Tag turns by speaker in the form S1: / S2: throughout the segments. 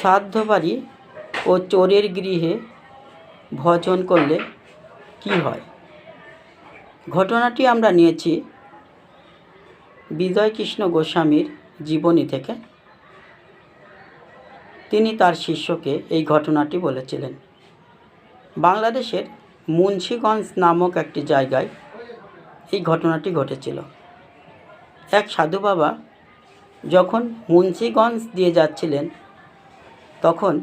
S1: শ্রাদ্ধ বাড়ি ও চোরের গৃহে ভজন করলে কী হয়? ঘটনাটি আমরা নিয়েছি বিজয়কৃষ্ণ গোস্বামীর জীবনী থেকে। তিনি তার শিষ্যকে এই ঘটনাটি বলেছিলেন। বাংলাদেশের মুন্সীগঞ্জ নামক একটি জায়গায় এই ঘটনাটি ঘটেছিল। এক সাধু বাবা যখন মুন্সীগঞ্জ দিয়ে যাচ্ছিলেন তখন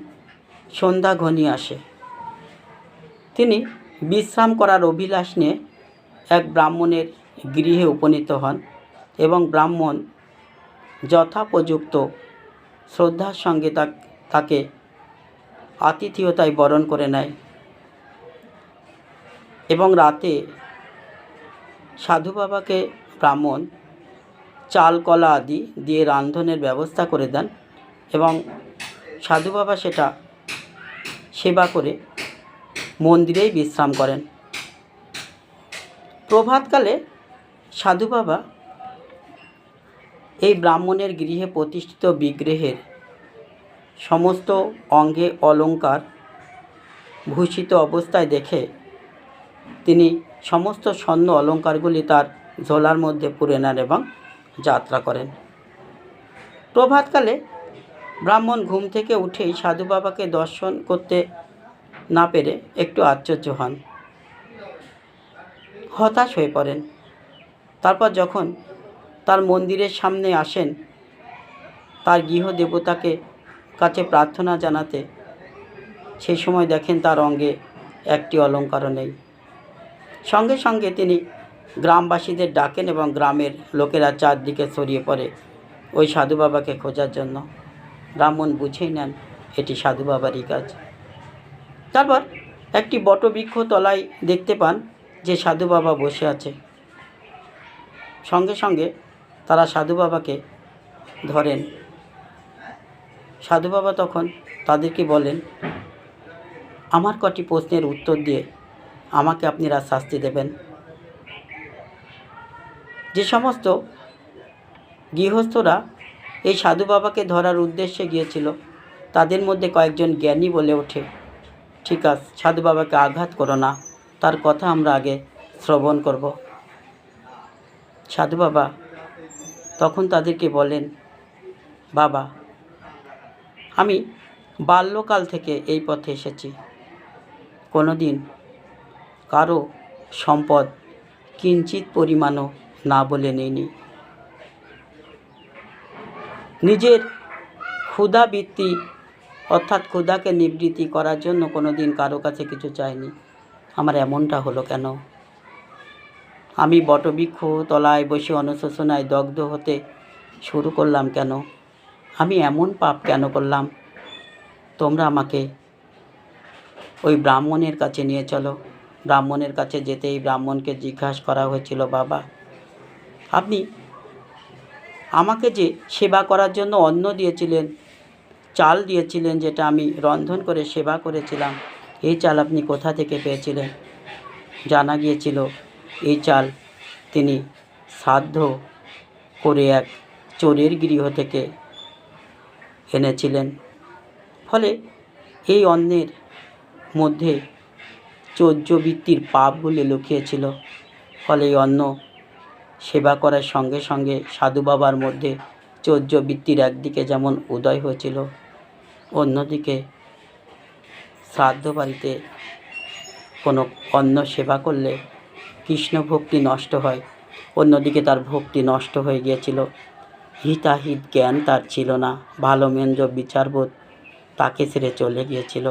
S1: সন্ধ্যা ঘনিয়ে আসে। তিনি বিশ্রাম করার অভিলাষ নিয়ে এক ব্রাহ্মণের গৃহে উপনীত হন এবং ব্রাহ্মণ যথাপযুক্ত শ্রদ্ধার সঙ্গে তাকে আতিথেয়তায় বরণ করে নেয় এবং রাতে সাধু বাবাকে ব্রাহ্মণ চাল, কলা আদি দিয়ে রান্ধনের ব্যবস্থা করে দেন এবং সাধু বাবা সেটা সেবা করে মন্দিরেই বিশ্রাম করেন। প্রভাতকালে সাধু বাবা এই ব্রাহ্মণের গৃহে প্রতিষ্ঠিত বিগ্রহের সমস্ত অঙ্গে অলঙ্কার ভূষিত অবস্থায় দেখে তিনি সমস্ত স্বর্ণ অলঙ্কারগুলি তার ঝোলার মধ্যে পুরে নেন এবং যাত্রা করেন। প্রভাতকালে ব্রাহ্মণ ঘুম থেকে উঠেই সাধু বাবাকে দর্শন করতে না পেরে একটু আশ্চর্য হন। হতাশ হয়ে পড়েন। তারপর যখন তার মন্দিরের সামনে আসেন, তার গৃহ দেবতাকে কাছে প্রার্থনা জানাতে সেই সময় দেখেন তার অঙ্গে একটি অলঙ্কারও নেই। সঙ্গে সঙ্গে তিনি গ্রামবাসীদের ডাকেন এবং গ্রামের লোকেরা চারদিকে ছড়িয়ে পড়ে ওই সাধু বাবাকে খোঁজার জন্য। ব্রাহ্মণ বুঝেই নেন এটি সাধু বাবারই কাজ। তারপর একটি বটবৃক্ষ তলায় দেখতে পান যে সাধু বাবা বসে আছে। সঙ্গে সঙ্গে তারা সাধু বাবাকে ধরেন। সাধু বাবা তখন তাদেরকে বলেন, আমার কটি প্রশ্নের উত্তর দিয়ে আমাকে আপনারা শাস্তি দেবেন। যে সমস্ত গৃহস্থরা এই সাধু বাবাকে ধরার উদ্দেশ্যে গিয়েছিল। তাদের মধ্যে কয়েকজন জ্ঞানী বলে ওঠে। ঠিক আছে, সাধু বাবাকে আঘাত করো না, তার কথা আমরা আগে শ্রবণ করব। সাধু বাবা তখন তাদেরকে বলেন, বাবা, আমি বাল্যকাল থেকে এই পথে এসেছি। কোনো দিন কারও সম্পদ কিঞ্চিত পরিমাণও না বলে নিইনি। নিজের ক্ষুধাবৃত্তি অর্থাৎ ক্ষুধাকে নিবৃত্তি করার জন্য কোনো দিন কারও কাছে কিছু চাইনি। আমার এমনটা হলো কেন? আমি বটবৃক্ষ তলায় বসে অনুশোচনায় দগ্ধ হতে শুরু করলাম কেন? আমি এমন পাপ কেন করলাম? তোমরা আমাকে ওই ব্রাহ্মণের কাছে নিয়ে চলো। ব্রাহ্মণের কাছে যেতেই ব্রাহ্মণকে জিজ্ঞাসা করা হয়েছিল, বাবা, আপনি আমাকে যে সেবা করার জন্য অন্ন দিয়েছিলেন, চাল দিয়েছিলেন যেটা আমি রন্ধন করে সেবা করেছিলাম, এই চাল আপনি কোথা থেকে পেয়েছিলেন? জানা গিয়েছিল, এই চাল তিনি সাধ্য করে এক চোরের গৃহ থেকে এনেছিলেন। ফলে এই অন্নের মধ্যে চৌর্যবৃত্তির পাপগুলি লুকিয়েছিল। ফলে এই অন্ন সেবা করার সঙ্গে সঙ্গে সাধু বাবার মধ্যে চৌর্যবৃত্তির একদিকে যেমন উদয় হয়েছিল, অন্যদিকে শ্রাদ্ধ বাড়িতে কোনো অন্য সেবা করলে কৃষ্ণ ভক্তি নষ্ট হয়, অন্যদিকে তার ভক্তি নষ্ট হয়ে গিয়েছিল। হিতাহিত জ্ঞান তার ছিল না, ভালো মন্দ বিচারবোধ তাকে ছেড়ে চলে গিয়েছিল।